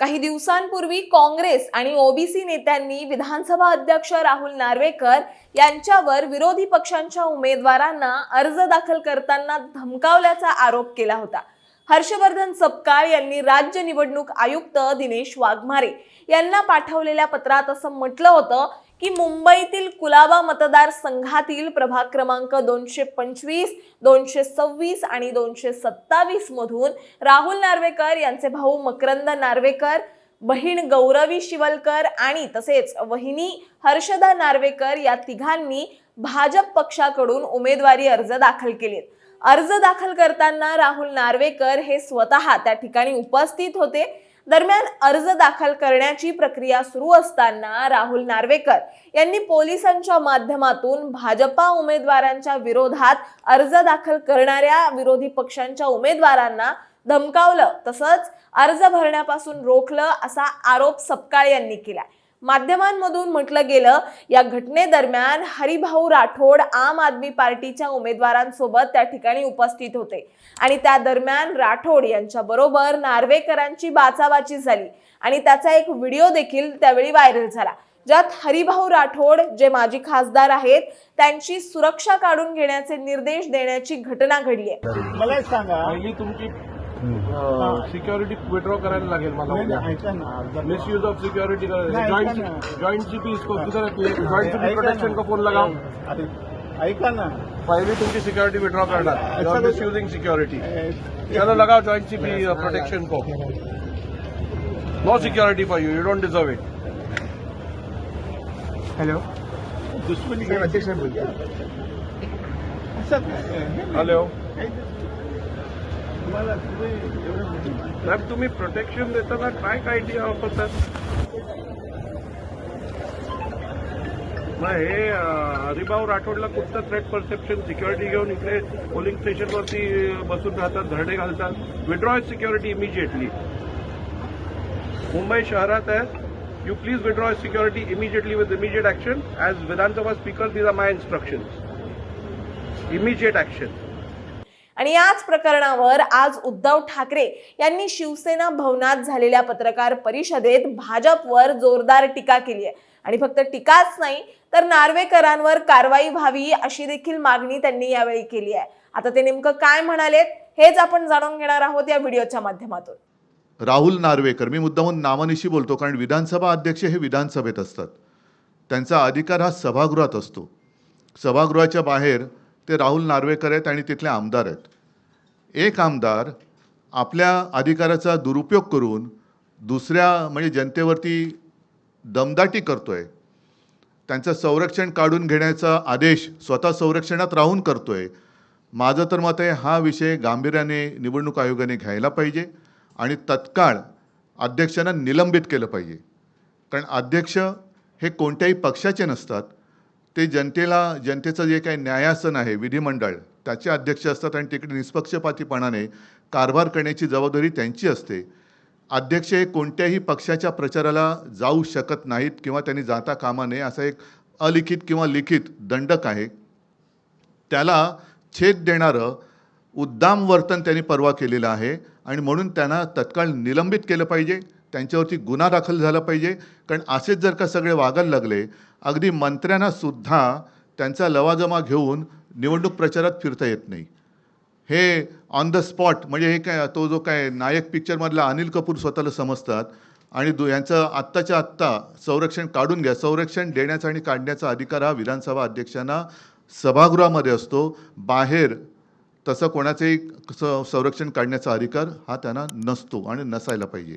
काही दिवसांपूर्वी काँग्रेस आणि ओबीसी नेत्यांनी विधानसभा अध्यक्ष राहुल नार्वेकर यांच्यावर विरोधी पक्षांच्या उमेदवारांना अर्ज दाखल करताना धमकावल्याचा आरोप केला होता. हर्षवर्धन सपकाळ यांनी राज्य निवडणूक आयुक्त दिनेश वाघमारे यांना पाठवलेल्या पत्रात असं म्हटलं होतं की मुंबईतील कुलाबा मतदारसंघातील प्रभाग क्रमांक दोनशे पंचवीस दोनशे सव्वीस आणि दोनशे सत्तावीस मधून राहुल नार्वेकर यांचे भाऊ मकरंद नार्वेकर बहीण गौरवी शिवलकर आणि तसेच वहिनी हर्षदा नार्वेकर या तिघांनी भाजप पक्षाकडून उमेदवारी अर्ज दाखल केलेत. अर्ज दाखल करताना राहुल नार्वेकर हे स्वतः त्या ठिकाणी उपस्थित होते. दरम्यान अर्ज दाखल करण्याची प्रक्रिया सुरू असताना राहुल नार्वेकर यांनी पोलिसांच्या माध्यमातून भाजपा उमेदवारांच्या विरोधात अर्ज दाखल करणाऱ्या विरोधी पक्षांच्या उमेदवारांना धमकावलं तसंच अर्ज भरण्यापासून रोखलं असा आरोप सपकाळ यांनी केला माध्यमांमधून म्हटलं गेलं या घटनेदरम्यान हरिभाऊ राठोड आम आदमी पार्टीच्या उमेदवारांसोबत त्या ठिकाणी उपस्थित होते. आणि त्या दरम्यान राठोड यांच्या बरोबर नार्वेकरांची बाचाबाची झाली. आणि त्याचा एक व्हिडिओ देखील त्यावेळी व्हायरल झाला. ज्यात हरिभाऊ राठोड जे माजी खासदार आहेत त्यांची सुरक्षा काढून घेण्याचे निर्देश देण्याची घटना घडली आहे. मला सांगा. पहिली तुमची सिक्युरिटी विड्रॉ करायला लागेल मला उद्या. Misuse of security. Joint joint CP इसको किधर जॉइंट सीपी प्रोटेक्शन का फ़ोन लगाओ ऐका ना. पहिली तुमची सिक्योरिटी विड्रॉ करणार. अच्छा, मिसयूजिंग सिक्योरिटी चलो लगाओ जॉइंट सीपी प्रोटेक्शन को. No security for you you don't deserve it hello दुश्मनी अध्यक्ष बोलतो हॅलो काही तुम्ही मॅम तुम्ही प्रोटेक्शन देताना काय काय आयडिया वापरतात? मग हे हरिभाऊ राठोडला कुठचं थ्रेट परसेप्शन सिक्युरिटी घेऊन इकडे पोलिंग स्टेशनवरती बसून राहतात धरणे घालतात. विड्रॉ सिक्युरिटी इमिजिएटली मुंबई शहरात आहे. You please withdraw security immediately with immediate action as Vidhansabha speaker these are my instruction immediate action आणि याच प्रकरणावर आज उद्धव ठाकरे यांनी शिवसेना भवनात झालेल्या पत्रकार परिषदेत भाजपवर जोरदार टीका केली आहे. आणि फक्त टीकाच नाही तर नार्वेकरांवर कारवाई व्हावी अशी देखील मागणी त्यांनी यावेळी केली आहे. आता ते नेमकं काय म्हणालेत हेच आपण जाणून घेणार आहोत या व्हिडिओच्या माध्यमातून. राहुल नार्वेकर मी मुद्दामून नामनिशी बोलतो कारण विधानसभा अध्यक्ष हे विधानसभेत असतात. त्यांचा अधिकार हा सभागृहात असतो. सभागृहाच्या बाहेर ते राहुल नार्वेकर आहेत आणि तिथले आमदार आहेत. एक आमदार आपल्या अधिकाराचा दुरुपयोग करून दुसऱ्या म्हणजे जनतेवरती दमदाटी करतोय. त्यांचं संरक्षण काढून घेण्याचा आदेश स्वतः संरक्षणात राहून करतोय. माझं तर मत आहे हा विषय गांभीर्याने निवडणूक आयोगाने घ्यायला पाहिजे आणि तत्काळ अध्यक्षांना निलंबित केलं पाहिजे. कारण अध्यक्ष हे कोणत्याही पक्षाचे नसतात ते जनतेला जनतेचं जे काही न्यायासन आहे विधिमंडळ त्याचे अध्यक्ष असतात आणि तिकडे निष्पक्षपातीपणाने कारभार करण्याची जबाबदारी त्यांची असते. अध्यक्ष हे कोणत्याही पक्षाच्या प्रचाराला जाऊ शकत नाहीत किंवा त्यांनी जाता कामा नये असा एक अलिखित किंवा लिखित दंडक आहे. त्याला छेद देणारं उद्दाम वर्तन त्यांनी परवा केलेलं आहे आणि म्हणून त्यांना तत्काळ निलंबित केलं पाहिजे. त्यांच्यावरती गुन्हा दाखल झाला पाहिजे. कारण असेच जर का सगळे वागायला लागले अगदी मंत्र्यांना सुद्धा त्यांचा लवाजमा घेऊन निवडणूक प्रचारात फिरता येत नाही. हे ऑन द स्पॉट म्हणजे हे काय तो जो काय नायक पिक्चरमधला अनिल कपूर स्वतःला समजतात आणि दु यांचं आत्ताच्या आत्ता संरक्षण काढून घ्या. संरक्षण देण्याचा आणि काढण्याचा अधिकार हा विधानसभा अध्यक्षांना सभागृहामध्ये असतो. बाहेर तसं कोणाचंही संरक्षण काढण्याचा अधिकार हा त्यांना नसतो आणि नसायला पाहिजे.